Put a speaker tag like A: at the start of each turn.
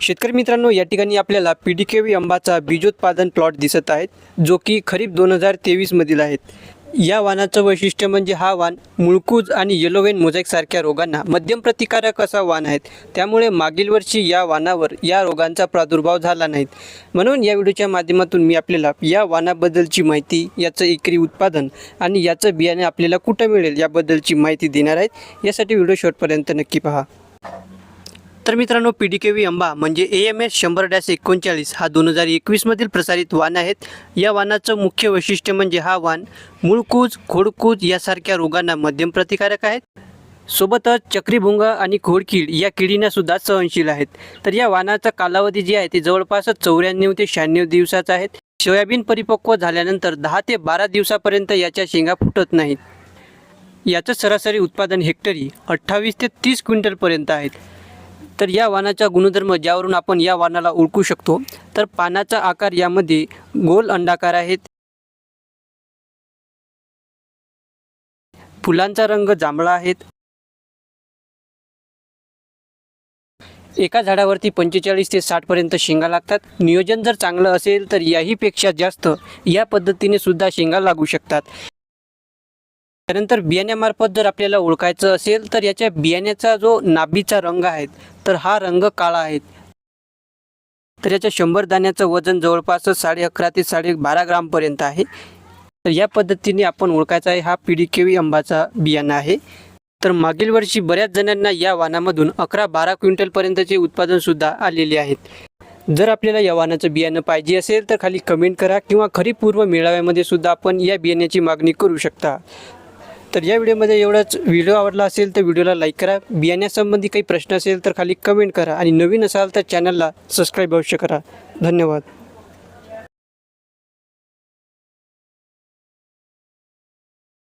A: शेतकरी मित्रांनो या ठिकाणी आपल्याला पी डी के व्ही आंबाचा बीजोत्पादन प्लॉट दिसत आहेत जो की खरीप दोन हजार तेवीसमधील आहेत. या वाणाचं वैशिष्ट्य म्हणजे हा वाण मुळकूज आणि येलोवेन मोझॅकसारख्या रोगांना मध्यम प्रतिकारक असा वाण आहेत. त्यामुळे मागील वर्षी या वाणावर या रोगांचा प्रादुर्भाव झाला नाहीत म्हणून या व्हिडिओच्या माध्यमातून मी आपल्याला या वाणाबद्दलची माहिती याचं एकरी उत्पादन आणि याचं बियाणे आपल्याला कुठं मिळेल याबद्दलची माहिती देणार आहेत यासाठी व्हिडिओ शेवटपर्यंत नक्की पहा. तर मित्रांनो P D K V Amba म्हणजे ए एम एस शंभर डॅश एकोणचाळीस हा दोन हजार एकवीसमधील प्रसारित वाण आहेत. या वाणाचं मुख्य वैशिष्ट्य म्हणजे हा वाण मूळकूज खोडकूज यासारख्या रोगांना मध्यम प्रतिकारक आहेत. सोबतच चक्रीभुंग आणि खोडकीड या किडींना सुद्धा सहनशील आहेत. तर या वाणाचा कालावधी जे आहे ते जवळपास चौऱ्याण्णव ते शहाण्णव दिवसाचा आहेत. सोयाबीन परिपक्व झाल्यानंतर दहा ते बारा दिवसापर्यंत याच्या शेंगा फुटत नाहीत. याचं सरासरी उत्पादन हेक्टरी अठ्ठावीस ते तीस क्विंटलपर्यंत आहेत. तर या वाणाचा गुणधर्म ज्यावरून आपण या वाणाला ओळखू शकतो तर पानाचा आकार यामध्ये गोल अंडाकार आहेत फुलांचा रंग जांभळा आहेत एका झाडावरती पंचेचाळीस ते साठपर्यंत शेंगा लागतात. नियोजन जर चांगलं असेल तर याहीपेक्षा जास्त या पद्धतीने सुद्धा शेंगा लागू शकतात. त्यानंतर बियाण्यामार्फत जर आपल्याला ओळखायचं असेल तर याच्या बियाण्याचा जो नाभीचा रंग आहे तर हा रंग काळा आहे. तर याच्या शंभर दाण्याचं वजन जवळपास साडे अकरा ते साडे बारा ग्रामपर्यंत आहे. तर या पद्धतीने आपण ओळखायचा आहे हा पिढीकेवी आंबाचा बियाणं आहे. तर मागील वर्षी बऱ्याच जणांना या वाहनामधून अकरा बारा क्विंटलपर्यंतचे उत्पादनसुद्धा आलेले आहेत. जर आपल्याला या वाहनाचं बियाणं पाहिजे असेल तर खाली कमेंट करा किंवा खरीपूर्व मेळाव्यामध्ये सुद्धा आपण या बियाण्याची मागणी करू शकता. तर या व्हिडिओमध्ये एवढाच. व्हिडिओ आवडला असेल तर व्हिडिओला लाईक करा. बियाण्यासंबंधी काही प्रश्न असेल तर खाली कमेंट करा. आणि नवीन असाल तर चॅनलला सबस्क्राईब अवश्य करा. धन्यवाद.